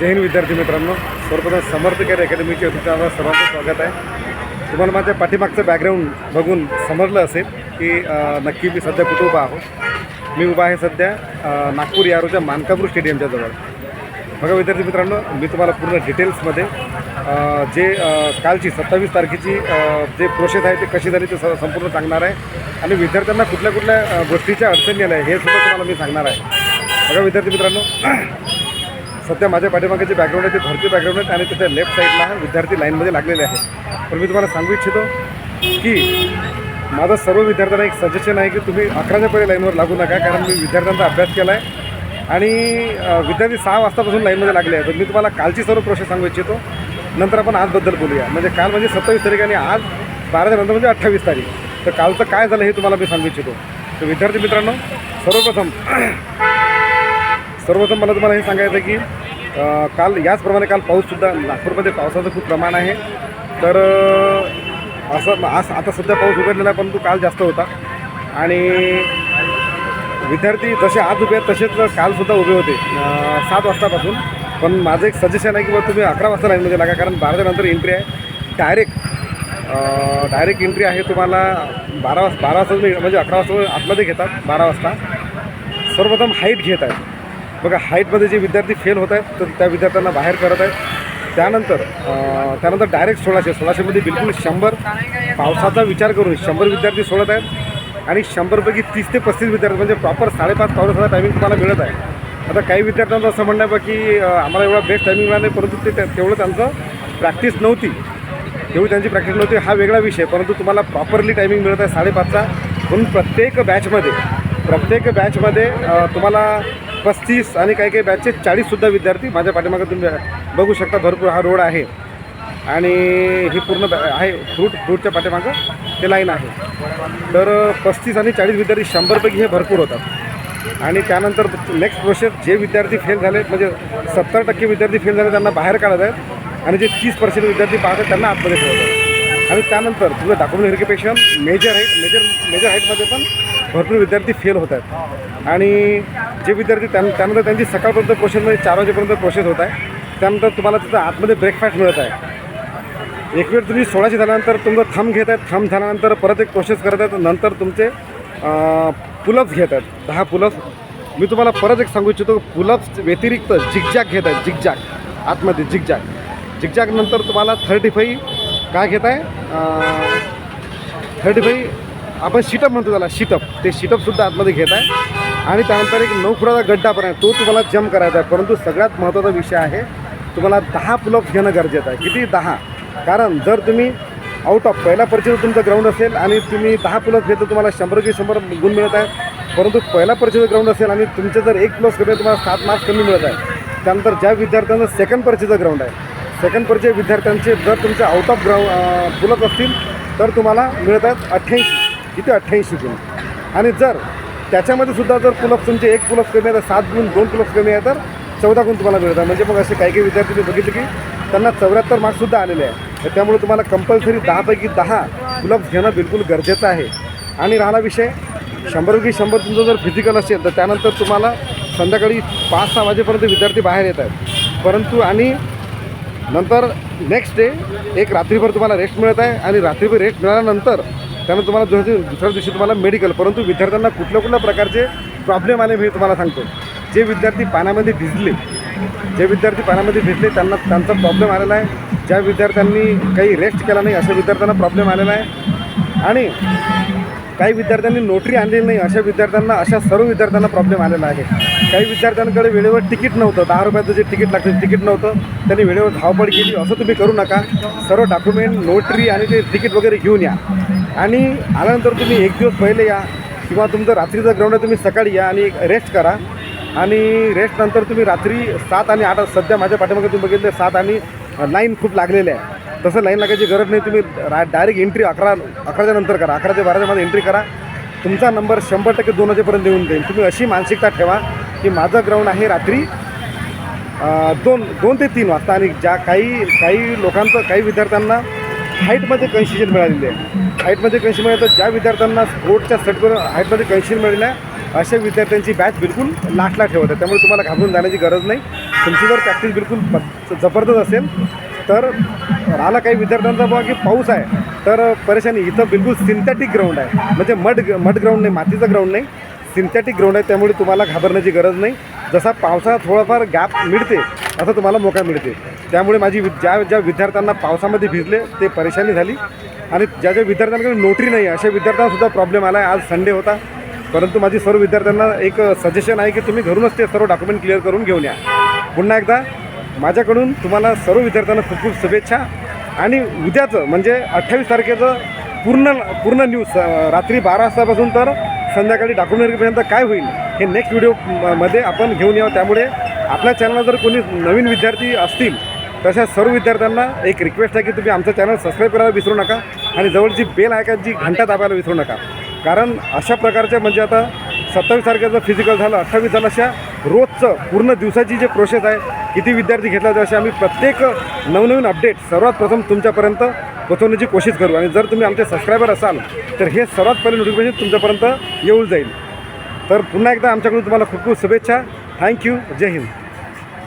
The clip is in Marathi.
जय हिंद विद्यार्थी मित्रांनो. सर्वप्रथम समर्थ केअर अकॅडमीच्या तुमचं सर्वांचं स्वागत आहे. तुम्हाला माझ्या पाठीमागचं बॅकग्राऊंड बघून समजलं असेल की नक्की मी सध्या कुठं उभा आहो मी उभा आहे सध्या नागपूर यारोच्या मानकापूर स्टेडियमच्या जवळ. बघा विद्यार्थी मित्रांनो मी तुम्हाला पूर्ण डिटेल्समध्ये जे कालची सत्तावीस तारखेची जे प्रोसेस आहे ते कशी झाली ते स- संपूर्ण सांगणार आहे. आणि विद्यार्थ्यांना कुठल्या कुठल्या गोष्टीच्या अडचणी आल्या आहे हे सुद्धा तुम्हाला मी सांगणार आहे. बघा विद्यार्थी मित्रांनो सध्या माझ्या पाठीमागे जे बॅकग्राऊंड आहे ते भरती बॅकग्राऊंड आहेत आणि त्याच्या लेफ्ट साईडला विद्यार्थी लाईनमध्ये लागलेले आहेत पण मी तुम्हाला सांगू इच्छितो की माझं सर्व विद्यार्थ्यांना एक सजेशन आहे की तुम्ही अकराच्या पहिले लाईनवर लागू नका कारण मी विद्यार्थ्यांचा अभ्यास केला आहे आणि विद्यार्थी सहा वाजतापासून लाईनमध्ये लागले आहेत. तर मी तुम्हाला कालची सर्व प्रोसेस सांगू इच्छितो. नंतर आपण आजबद्दल बोलूया. म्हणजे काल म्हणजे सत्तावीस तारीख आणि आज बाराच्या नंतर म्हणजे अठ्ठावीस तारीख. तर कालचं काय झालं हे तुम्हाला मी सांगू इच्छितो. तर विद्यार्थी मित्रांनो सर्वप्रथम सर्वप्रथम मला तुम्हाला हे सांगायचं आहे की काल याचप्रमाणे काल पाऊससुद्धा नागपूरमध्ये पावसाचं खूप प्रमाण आहे. तर असं आज आता सध्या पाऊस उघडलेला आहे परंतु काल जास्त होता. आणि विद्यार्थी जसे आज उभे आहेत तसेच कालसुद्धा उभे होते सात वाजतापासून. पण माझं एक सजेशन आहे की बा तुम्ही अकरा वाजता लाईनमध्ये लागा कारण बाराच्यानंतर एंट्री आहे. डायरेक्ट डायरेक्ट एंट्री आहे तुम्हाला बारा वाजता बारा वाजता म्हणजे अकरा वाजता आतमध्ये घेतात बारा वाजता. सर्वप्रथम हाईट घेत आहेत. बघा हाईटमध्ये जे विद्यार्थी फेल होत आहेत तर त्या विद्यार्थ्यांना बाहेर करत आहेत. त्यानंतर त्यानंतर डायरेक्ट सोळाशे सोळाशेमध्ये बिलकुल शंभर पावसाचा विचार करून शंभर विद्यार्थी सोडत आहेत. आणि शंभरपैकी तीस ते पस्तीस विद्यार्थी म्हणजे प्रॉपर साडेपाच पावसाचा टायमिंग तुम्हाला मिळत आहे. आता काही विद्यार्थ्यांचं असं म्हणणं आहे की आम्हाला एवढा बेस्ट टायमिंग मिळाला नाही परंतु ते त्या- तेवढं त्यांचं प्रॅक्टिस नव्हती. तेवढी त्यांची प्रॅक्टिस नव्हती. हा वेगळा विषय परंतु तुम्हाला प्रॉपरली टायमिंग मिळत आहे साडेपाचचा. म्हणून प्रत्येक बॅचमध्ये प्रत्येक बॅचमध्ये तुम्हाला पस्तीस आणि काही काही बॅचचे चाळीससुद्धा विद्यार्थी माझ्या पाठीमागे तुम्ही बघू शकता भरपूर हा रोड आहे. आणि ही पूर्ण आहे फ्रूट फ्रूटच्या पाठीमागं ते लाईन आहे. तर पस्तीस आणि चाळीस विद्यार्थी शंभरपैकी हे भरपूर होतात. आणि त्यानंतर नेक्स्ट प्रोसेस जे विद्यार्थी फेल झाले म्हणजे सत्तर टक्के विद्यार्थी फेल झाले त्यांना बाहेर काढत आहेत. आणि जे तीस पर्सेंट विद्यार्थी पाहतात त्यांना आतमध्ये ठेवतात आणि त्यानंतर तुझं document verification measure height measure measure हाईटमध्ये पण भरपूर विद्यार्थी फेल होत आहेत. आणि जे विद्यार्थी त्यां त्यानंतर त्यांची सकाळपर्यंत प्रोसेसमध्ये म्हणजे चार वाजेपर्यंत प्रोसेस होत आहे. त्यानंतर तुम्हाला तिथं आतमध्ये ब्रेकफास्ट मिळत आहे. एक वेळ तुम्ही सोळाशे झाल्यानंतर तुमचं थंब घेत आहेत. थंब झाल्यानंतर परत एक प्रोसेस करत आहेत. नंतर तुमचे पुलप्स घेत आहेत. दहा पुलप्स मी तुम्हाला परत एक सांगू इच्छितो पुलप्स व्यतिरिक्त जिगजॅग घेत आहेत. जिगजॅग आतमध्ये जिगजॅग जिगजॅग नंतर तुम्हाला थर्टी फाई काय घेत आहे? थर्टी फाई आपण शिटअप म्हणतो त्याला शिटअप ते शिटअपसुद्धा आतमध्ये घेत आहे. आणि त्यानंतर एक नऊ फुटाचा गड्डा पण आहे. तो तुम्हाला जम्प करायचा आहे. परंतु सगळ्यात महत्त्वाचा विषय आहे तुम्हाला दहा पुलअप्स घेणं गरजेचं आहे. किती? दहा. कारण जर तुम्ही आउट ऑफ पहिला परिचय तुमचं ग्राउंड असेल आणि तुम्ही दहा पुलअप्स घेतो तुम्हाला शंभर की शंभर गुण मिळत आहे परंतु पहिला परिचय ग्राउंड असेल आणि तुमचं जर एक प्लस कमी तुम्हाला सात मार्क्स कमी मिळत आहे त्यानंतर ज्या विद्यार्थ्यांचं सेकंड परिचयचं ग्राउंड आहे सेकंड परिचय विद्यार्थ्यांचे जर तुमचे आउट ऑफ ग्राउंड पुलअप असतील तर तुम्हाला मिळत आहेत अठ्ठ्याऐंशी. किती अठ्ठ्याऐंशी गुण आणि जर त्याच्यामध्ये सुद्धा जर पुलप तुमचे एक पुलप कमी आहे तर सात गुण दोन पुलअप कमी आहे तर चौदा गुण तुम्हाला मिळतात. म्हणजे मग असे काही काही विद्यार्थी मी बघितले की त्यांना चौऱ्याहत्तर मार्क्ससुद्धा आलेले आहे. तर त्यामुळे तुम्हाला कंपल्सरी दहापैकी दहा पुलप्स घेणं बिलकुल गरजेचं आहे. आणि राहिला विषय शंभरपैकी शंभर तुमचं जर फिजिकल असेल तर त्यानंतर तुम्हाला संध्याकाळी पाच सहा वाजेपर्यंत विद्यार्थी बाहेर येत आहेत. परंतु आणि नंतर नेक्स्ट डे एक रात्रीभर तुम्हाला रेस्ट मिळत आहे. आणि रात्रीभर रेस्ट मिळाल्यानंतर त्यानं तुम्हाला दुसऱ्या दुसऱ्या दिवशी तुम्हाला मेडिकल परंतु विद्यार्थ्यांना कुठल्या कुठल्या प्रकारचे प्रॉब्लेम आले मी तुम्हाला सांगतो. जे विद्यार्थी पाण्यामध्ये भिजले जे विद्यार्थी पाण्यामध्ये भिजले त्यांना त्यांचा प्रॉब्लेम आलेला आहे. ज्या विद्यार्थ्यांनी काही रेस्ट केला नाही अशा विद्यार्थ्यांना प्रॉब्लेम आलेला आहे. आणि काही विद्यार्थ्यांनी नोटरी आणलेली नाही अशा विद्यार्थ्यांना अशा सर्व विद्यार्थ्यांना प्रॉब्लेम आलेला आहे. काही विद्यार्थ्यांकडे वेळेवर तिकीट नव्हतं. दहा रुपयाचं जे तिकीट लागतं तिकीट नव्हतं. त्यांनी वेळेवर धावपळ केली. असं तुम्ही करू नका. सर्व डॉक्युमेंट नोटरी आणि ते तिकीट वगैरे घेऊन या. आणि आल्यानंतर तुम्ही एक दिवस पहिले या किंवा तुमचं रात्रीचं ग्राउंड आहे तुम्ही सकाळी या आणि रेस्ट करा. आणि रेस्ट नंतर तुम्ही रात्री सात आणि आठ सध्या माझ्या पाठीमागे तुम्ही बघितले सात आणि लाईन खूप लागलेली आहे. तसं लाईन लागायची गरज नाही तुम्ही रा डायरेक्ट एंट्री अकरा अकराच्या नंतर करा अकरा ते बाराच्या मध्ये एंट्री करा. तुमचा नंबर शंभर टक्के दोन वाजेपर्यंत येऊन जाईल तुम्ही अशी मानसिकता ठेवा की माझं ग्राउंड आहे रात्री दोन दोन ते तीन वाजता. आणि ज्या काही काही लोकांचं काही विद्यार्थ्यांना हाईटमध्ये कन्सेशन मिळालेली आहे. हाईटमध्ये कन्सेशन मिळालं तर ज्या विद्यार्थ्यांना स्पोर्टच्या सेटवर हाईटमध्ये कन्सेशन मिळालेलं आहे अशा विद्यार्थ्यांची बॅच बिलकुल लास्टला ठेवत आहे. त्यामुळे तुम्हाला घाबरून जाण्याची गरज नाही. तुमची जर प्रॅक्टिस बिलकुल जबरदस्त असेल तर राहिला काही विद्यार्थ्यांचा बघा की पाऊस आहे तर परेशानी. इथं बिलकुल सिंथेटिक ग्राउंड आहे. म्हणजे मड मड ग्राउंड नाही मातीचं ग्राउंड नाही. सिंथेटिक ग्राउंड आहे त्यामुळे तुम्हाला घाबरण्याची गरज नाही. जसा पावसाळा थोडाफार गॅप मिळते असं तुम्हाला मोका मिळते. त्यामुळे माझी वि- ज्या ज्या विद्यार्थ्यांना पावसामध्ये भिजले ते परेशानी झाली. आणि ज्या ज्या विद्यार्थ्यांकडे नोटरी नाही अशा विद्यार्थ्यांनासुद्धा प्रॉब्लेम आला आहे आज संडे होता. परंतु माझी सर्व विद्यार्थ्यांना एक सजेशन आहे की तुम्ही घरूनच ते सर्व डॉक्युमेंट क्लिअर करून घेऊन या. पुन्हा एकदा माझ्याकडून तुम्हाला सर्व विद्यार्थ्यांना खूप खूप शुभेच्छा. आणि उद्याचं म्हणजे अठ्ठावीस तारखेचं पूर्ण पूर्ण न्यूज रात्री बारा वाजतापासून तर संध्याकाळी डॉक्युमेंटरीपर्यंत काय होईल हे नेक्स्ट व्हिडिओ म- मध्ये आपण घेऊन यावं. त्यामुळे आपल्या चॅनलला जर कोणी नवीन विद्यार्थी असतील तशा सर्व विद्यार्थ्यांना एक रिक्वेस्ट आहे की तुम्ही आमचं चॅनल सबस्क्राईब करायला विसरू नका आणि जवळची बेल ऐकायची घंटा दाबायला विसरू नका. कारण अशा प्रकारच्या म्हणजे आता सत्तावीस तारखेचं फिजिकल झालं अठ्ठावीस झालं अशा रोजचं पूर्ण दिवसाची जे प्रोसेस आहे किती विद्यार्थी घेतला जाते असे आम्ही प्रत्येक नवनवीन अपडेट सर्वात प्रथम तुमच्यापर्यंत पोचवण्याची कोशिश करू. आणि जर तुम्ही आमचे सबस्क्रायबर असाल तर हे सर्वात पहिले नोटिफिकेशन तुमच्यापर्यंत येऊन जाईल. तर पुन्हा एकदा आमच्याकडून तुम्हाला खूप खूप शुभेच्छा. थँक्यू जय हिंद.